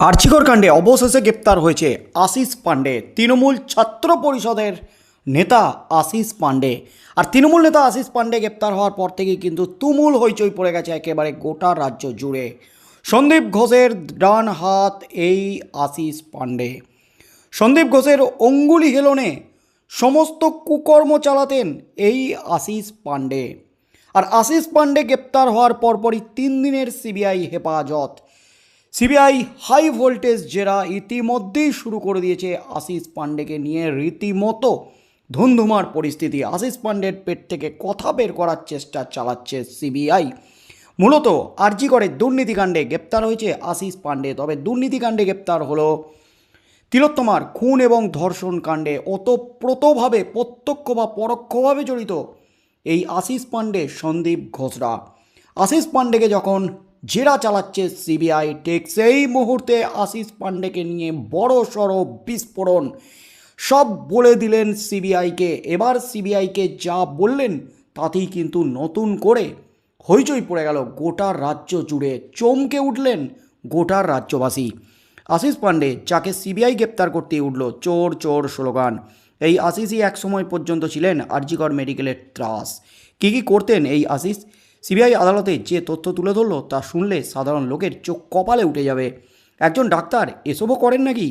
আর্চিকর কাণ্ডে অবশেষে গ্রেপ্তার হয়েছে আশিস পাণ্ডে। তৃণমূল ছাত্র পরিষদের নেতা আশিস পাণ্ডে। আর তৃণমূল নেতা আশিস পাণ্ডে গ্রেপ্তার হওয়ার পর থেকেই কিন্তু তুমুল হইচই পড়ে গেছে একেবারে গোটা রাজ্য জুড়ে। সন্দীপ ঘোষের ডান হাত এই আশিস পাণ্ডে। সন্দীপ ঘোষের অঙ্গুলি হেলনে সমস্ত কুকর্ম চালাতেন এই আশিস পাণ্ডে। আর আশিস পাণ্ডে গ্রেপ্তার হওয়ার পরপরই তিন দিনের সিবিআই হেফাজত। সিবিআই হাই ভোল্টেজ জেরা ইতিমধ্যেই শুরু করে দিয়েছে আশিস পাণ্ডেকে নিয়ে রীতিমতো ধুমধুমার পরিস্থিতি। আশিস পাণ্ডের পেট থেকে কথা বের করার চেষ্টা চালাচ্ছে সিবিআই। মূলত আরজি করে দুর্নীতিকাণ্ডে গ্রেপ্তার হয়েছে আশিস পাণ্ডে, তবে দুর্নীতিকাণ্ডে গ্রেপ্তার হলো তিলোত্তমার খুন এবং ধর্ষণ কাণ্ডে ওতপ্রোতভাবে প্রত্যক্ষ বা পরোক্ষভাবে জড়িত এই আশিস পাণ্ডে সন্দীপ ঘোষরা আশিস পাণ্ডেকে যখন জেরা চালাচ্ছে সিবিআই। ঠিক সেই মুহূর্তে আশিস পাণ্ডেকে নিয়ে বড় সড়ো বিস্ফোরণ। সব বলে দিলেন সিবিআইকে। এবার সিবিআইকে যা বললেন তাতেই কিন্তু নতুন করে হইচই পড়ে গেল। গোটা রাজ্য জুড়ে চমকে উঠলেন গোটার রাজ্যবাসী। আশিস পাণ্ডে যাকে সিবিআই গ্রেপ্তার করতে উঠল, চোর চোর স্লোগান। এই আশিসই এক সময় পর্যন্ত ছিলেন আরজিকর মেডিকেলের ত্রাস। কী কী করতেন এই আশিস? সিবিআই আদালতে যে তথ্য তুলে ধরলো তা শুনলে সাধারণ লোকের চোখ কপালে উঠে যাবে। একজন ডাক্তার এসবও করেন নাকি?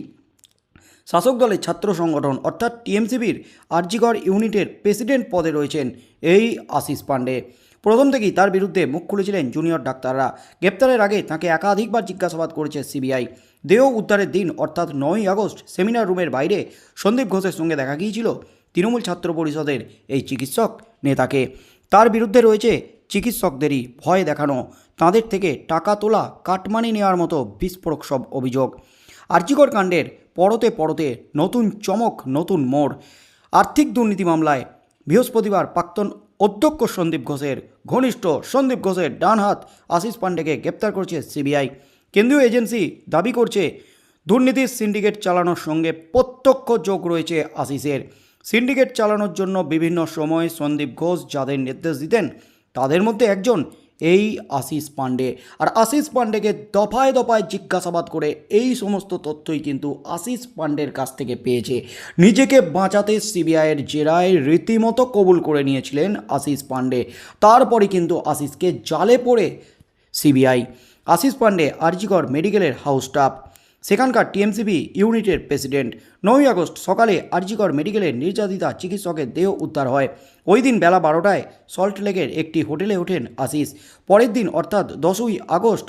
শাসক দলের ছাত্র সংগঠন অর্থাৎ টিএমসিবির আরজিগর ইউনিটের প্রেসিডেন্ট পদে রয়েছেন এই আশিস পাণ্ডে। প্রথম থেকেই তার বিরুদ্ধে মুখ খুলেছিলেন জুনিয়র ডাক্তাররা। গ্রেপ্তারের আগে তাকে একাধিকবার জিজ্ঞাসাবাদ করেছে সিবিআই। দেহ উদ্ধারের দিন, অর্থাৎ নয়ই আগস্ট, সেমিনার রুমের বাইরে সন্দীপ ঘোষের সঙ্গে দেখা গিয়েছিল তৃণমূল ছাত্র পরিষদের এই চিকিৎসক নেতাকে। তার বিরুদ্ধে রয়েছে চিকিৎসকদেরই ভয় দেখানো, তাদের থেকে টাকা তোলা, কাটমানি নেওয়ার মতো বিস্ফোরক সব অভিযোগ। আর্যিকর কাণ্ডের পরতে পরতে নতুন চমক, নতুন মোড়। আর্থিক দুর্নীতি মামলায় বৃহস্পতিবার প্রাক্তন অধ্যক্ষ সন্দীপ ঘোষের ঘনিষ্ঠ সন্দীপ ঘোষের ডান হাত আশিস পাণ্ডেকে গ্রেপ্তার করছে সিবিআই। কেন্দ্রীয় এজেন্সি দাবি করছে, দুর্নীতির সিন্ডিকেট চালানোর সঙ্গে প্রত্যক্ষ যোগ রয়েছে আশিসের। সিন্ডিকেট চালানোর জন্য বিভিন্ন সময় সন্দীপ ঘোষ যাদের নির্দেশ দিতেন তাদের মধ্যে একজন, এই আশিস পাণ্ডে। আর আশিস পাণ্ডেকে দফায় দফায় জিজ্ঞাসাবাদ করে এই সমস্ত তথ্যই কিন্তু আশিস পাণ্ডের কাছ থেকে পেয়েছে। নিজেকে বাঁচাতে সিবিআইয়ের জেরায় রীতিমতো কবুল করে নিয়েছিলেন আশিস পাণ্ডে। তারপরে কিন্তু আশিসকে জালে পড়ে সিবিআই। আশিস পাণ্ডে আরজিকর মেডিকেলের হাউস স্টাফ। সেখানকার টিএমসিবি ইউনিটের প্রেসিডেন্ট। নয়ই আগস্ট সকালে আরজিকর মেডিকেলের নির্যাতিতা চিকিৎসকের দেহ উদ্ধার হয়। ওই দিন বেলা বারোটায় সল্টলেকের একটি হোটেলে ওঠেন আশিস। পরের দিন অর্থাৎ দশই আগস্ট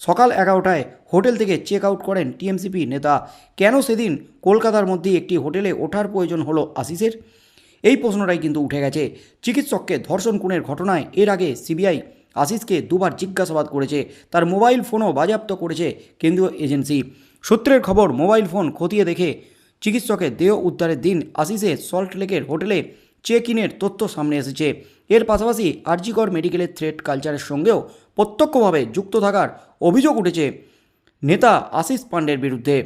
সকাল এগারোটায় হোটেল থেকে চেক আউট করেন টিএমসিপি নেতা। কেন সেদিন কলকাতার মধ্যে একটি হোটেলে ওঠার প্রয়োজন হলো আশিসের? এই প্রশ্নটাই কিন্তু উঠে গেছে। চিকিৎসককে ধর্ষণ খুনের ঘটনায় এর আগে সিবিআই আশিসকে দুবার জিজ্ঞাসাবাদ করেছে, তার মোবাইল ফোনও বাজেয়াপ্ত করেছে কেন্দ্রীয় এজেন্সি। সূত্রের খবর, মোবাইল ফোন খতিয়ে দেখে চিকিৎসকের দেহ উদ্ধারের দিন আশিসের সল্টলেকের হোটেলে চেক ইনের তথ্য সামনে এসেছে। এর পাশাপাশি আরজিকর মেডিকেলের থ্রেড কালচারের সঙ্গেও প্রত্যক্ষভাবে যুক্ত থাকার অভিযোগ উঠেছে নেতা আশিস পাণ্ডের বিরুদ্ধে।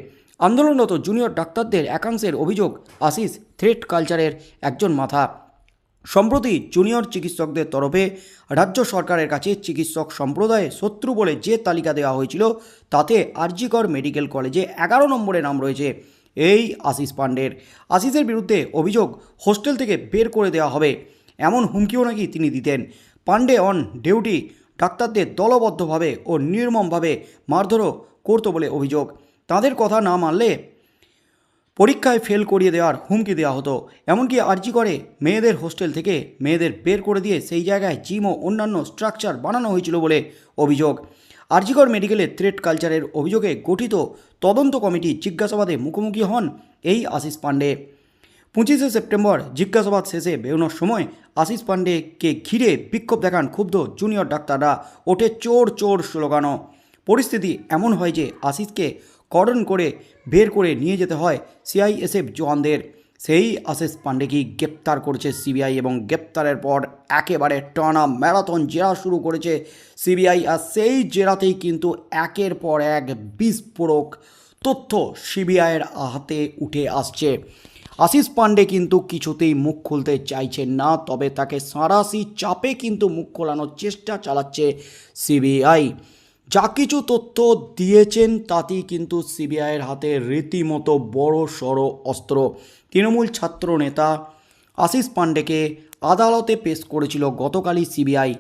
আন্দোলনরত জুনিয়র ডাক্তারদের একাংশের অভিযোগ, আশিস থ্রেড কালচারের একজন মাথা। সম্প্রতি জুনিয়র চিকিৎসকদের তরফে রাজ্য সরকারের কাছে চিকিৎসক সম্প্রদায়ে শত্রু বলে যে তালিকা দেওয়া হয়েছিল, তাতে আরজিকর মেডিকেল কলেজে এগারো নম্বরে নাম রয়েছে। এই আশিস পাণ্ডের। আশিসের বিরুদ্ধে অভিযোগ হোস্টেল থেকে বের করে দেওয়া হবে। এমন হুমকিও নাকি তিনি দিতেন। পাণ্ডে অন ডিউটি ডাক্তারদের দলবদ্ধভাবে ও নির্মমভাবে মারধরও করতো বলে অভিযোগ। তাদের কথা না মানলে পরীক্ষায় ফেল করিয়ে দেওয়ার হুমকি দেওয়া হতো। এমনকি আর্জি করে মেয়েদের হোস্টেল থেকে মেয়েদের বের করে দিয়ে সেই জায়গায় জিম ও অন্যান্য স্ট্রাকচার বানানো হয়েছিল বলে অভিযোগ। আরজিকর মেডিকেলের থ্রেড কালচারের অভিযোগে গঠিত তদন্ত কমিটি জিজ্ঞাসাবাদে মুখোমুখি হন এই আশিস পাণ্ডে। পঁচিশে সেপ্টেম্বর জিজ্ঞাসাবাদ শেষে বেরোনোর সময় আশিস পাণ্ডেকে ঘিরে বিক্ষোভ দেখান ক্ষুব্ধ জুনিয়র ডাক্তাররা। ওঠে চোর চোর স্লোগানও। পরিস্থিতি এমন হয় যে আশিসকে করণ করে বের করে নিয়ে যেতে হয় সিআইএসএফ জওয়ানদের। সেই আশিস পাণ্ডেকেই গ্রেপ্তার করেছে সিবিআই এবং গ্রেপ্তারের পর একেবারে টানা ম্যারাথন জেরা শুরু করেছে সিবিআই আর সেই জেরাতেই কিন্তু একের পর এক বিস্ফোরক তথ্য সিবিআইয়ের হাতে উঠে আসছে। আশিস পাণ্ডে কিন্তু কিছুতেই মুখ খুলতে চাইছেন না, তবে তাকে সাঁড়াশি চাপে কিন্তু মুখ খোলানোর চেষ্টা চালাচ্ছে সিবিআই। যা কিছু তথ্য দিয়েছেন তাতেই কিন্তু সিবিআইয়ের হাতে রীতিমতো বড় সড়ো অস্ত্র। তৃণমূল ছাত্র নেতা আশিস পাণ্ডেকে আদালতে পেশ করেছিল গতকালই সিবিআই।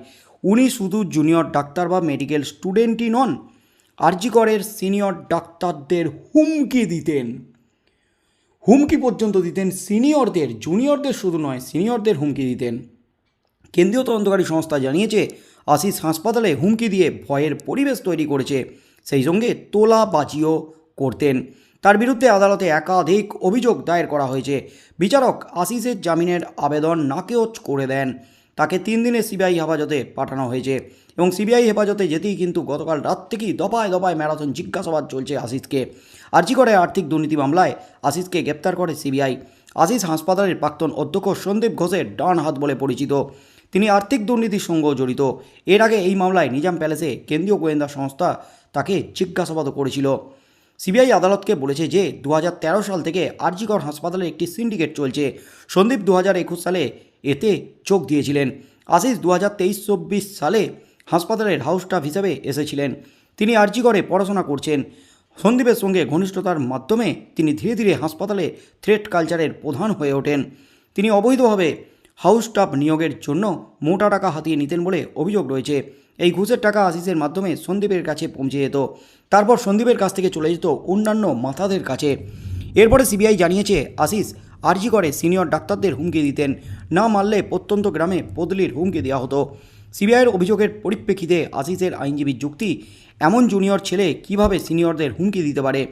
উনি শুধু জুনিয়র ডাক্তার বা মেডিকেল স্টুডেন্টই নন, আরজিকরের সিনিয়র ডাক্তারদের হুমকি দিতেন। হুমকি পর্যন্ত দিতেন সিনিয়রদের, জুনিয়রদের শুধু নয়, সিনিয়রদের হুমকি দিতেন। কেন্দ্রীয় তদন্তকারী সংস্থা জানিয়েছে আশিস হাসপাতালে হুমকি দিয়ে ভয়ের পরিবেশ তৈরি করেছে। সেই সঙ্গে তোলাবাজিও করতেন। তার বিরুদ্ধে আদালতে একাধিক অভিযোগ দায়ের করা হয়েছে। বিচারক আশিসের জামিনের আবেদন নাকেচ করে দেন। তাকে তিন দিনের সিবিআই হেফাজতে পাঠানো হয়েছে এবং সিবিআই হেফাজতে যেতেই কিন্তু গতকাল রাত থেকেই দফায় দফায় ম্যারাথন জিজ্ঞাসাবাদ চলছে আশিসকে। আর্জি করে আর্থিক দুর্নীতি মামলায় আশিসকে গ্রেপ্তার করে সিবিআই। আশিস হাসপাতালের প্রাক্তন অধ্যক্ষ সন্দীপ ঘোষের ডান হাত বলে পরিচিত। তিনি আর্থিক দুর্নীতির সঙ্গেও জড়িত। এর আগে এই মামলায় নিজাম প্যালেসে কেন্দ্রীয় গোয়েন্দা সংস্থা তাকে জিজ্ঞাসাবাদও করেছিল। সিবিআই আদালতকে বলেছে যে দু হাজার তেরো সাল থেকে আরজিকর হাসপাতালে একটি সিন্ডিকেট চলছে। সন্দীপ দু হাজার একুশ সালে এতে চোখ দিয়েছিলেন। আশিস দু হাজার সালে হাসপাতালের হাউস স্টাফ হিসেবে এসেছিলেন। তিনি আরজিকরে পড়াশোনা করছেন। সন্দীপের সঙ্গে ঘনিষ্ঠতার মাধ্যমে তিনি ধীরে ধীরে হাসপাতালে থ্রেট কালচারের প্রধান হয়ে ওঠেন। তিনি অবৈধভাবে হাউস স্টাফ নিয়োগের জন্য মোটা টাকা হাতিয়ে নিতেন বলে অভিযোগ রয়েছে। এই ঘুষের টাকা আশিসের মাধ্যমে সন্দীপের কাছে পৌঁছে যেত। তারপর সন্দীপের কাছ থেকে চলে যেত অন্যান্য মাথাদের কাছে। এরপরে সিবিআই জানিয়েছে, আশিস আরজি করে সিনিয়র ডাক্তারদের হুমকি দিতেন। না মারলে প্রত্যন্ত গ্রামে বদলির হুমকি দেওয়া হতো। সিবিআইয়ের অভিযোগের পরিপ্রেক্ষিতে আশিসের আইনজীবীর যুক্তি, এমন জুনিয়র ছেলে কীভাবে সিনিয়রদের হুমকি দিতে পারে?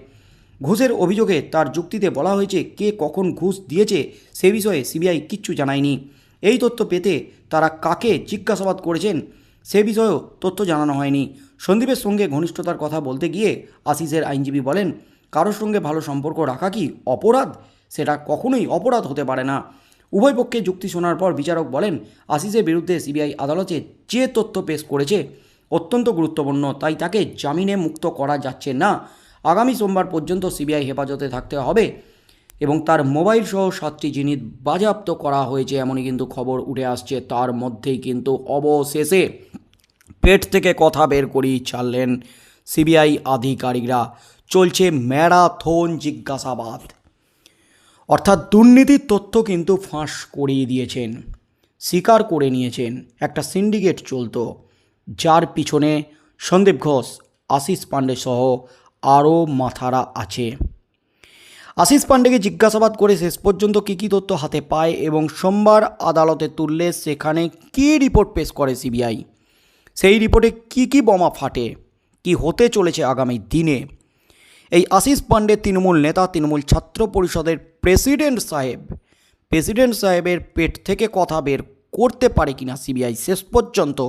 ঘুষের অভিযোগে তার যুক্তিতে বলা হয়েছে কে কখন ঘুষ দিয়েছে সে বিষয়ে সিবিআই কিচ্ছু জানায়নি। এই তথ্য পেতে তারা কাকে জিজ্ঞাসাবাদ করেছেন সে বিষয়েও তথ্য জানানো হয়নি। সন্দীপের সঙ্গে ঘনিষ্ঠতার কথা বলতে গিয়ে আশিসের আইনজীবী বলেন, কারোর সঙ্গে ভালো সম্পর্ক রাখা কি অপরাধ? সেটা কখনোই অপরাধ হতে পারে না। উভয় পক্ষে যুক্তি শোনার পর বিচারক বলেন, আশিসের বিরুদ্ধে সিবিআই আদালতে যে তথ্য পেশ করেছে অত্যন্ত গুরুত্বপূর্ণ, তাই তাকে জামিনে মুক্ত করা যাচ্ছে না। আগামী সোমবার পর্যন্ত সিবিআই হেফাজতে থাকতে হবে এবং তার মোবাইল সহ সাতটি জিনিস বাজেয়াপ্ত করা হয়েছে এমনই কিন্তু খবর উঠে আসছে। তার মধ্যেই কিন্তু অবশেষে পেট থেকে কথা বের করেই ছাড়লেন সিবিআই আধিকারিকরা। চলছে ম্যারাথন জিজ্ঞাসাবাদ। অর্থাৎ দুর্নীতির তথ্য কিন্তু ফাঁস করিয়ে দিয়েছেন, স্বীকার করে নিয়েছেন একটা সিন্ডিকেট চলতো, যার পিছনে সন্দীপ ঘোষ, আশিস পাণ্ডে সহ আরও মাথারা আছে। আশিস পাণ্ডেকে জিজ্ঞাসাবাদ করে শেষ পর্যন্ত কী কী তথ্য হাতে পায় এবং সোমবার আদালতে তুললে সেখানে কী রিপোর্ট পেশ করে সিবিআই? সেই রিপোর্টে কি কি বোমা ফাটে? কি হতে চলেছে আগামী দিনে? এই আশিস পাণ্ডে তৃণমূল নেতা, তৃণমূল ছাত্র পরিষদের প্রেসিডেন্ট সাহেব, প্রেসিডেন্ট সাহেবের পেট থেকে কথা বের করতে পারে কিনা সিবিআই শেষ পর্যন্ত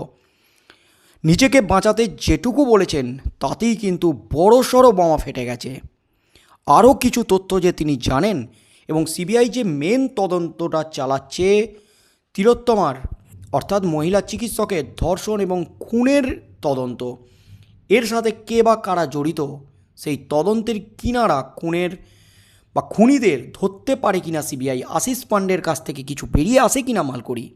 নিজেকে বাঁচাতে যেটুকু বলেছেন, তাতেই কিন্তু বড়সড় বোমা ফেটে গেছে। আরও কিছু তথ্য যে তিনি জানেন এবং সিবিআই যে মেন তদন্তটা চালাচ্ছে, তিলোত্তমার, অর্থাৎ মহিলা চিকিৎসকের ধর্ষণ এবং খুনের তদন্ত। এর সাথে কে বা কারা জড়িত, সেই তদন্তের কিনারা খুনের বা খুনিদের ধরতে পারে কিনা সিবিআই? আশিস পাণ্ডের কাছ থেকে কিছু বেরিয়ে আসে কিনা মালকড়ি?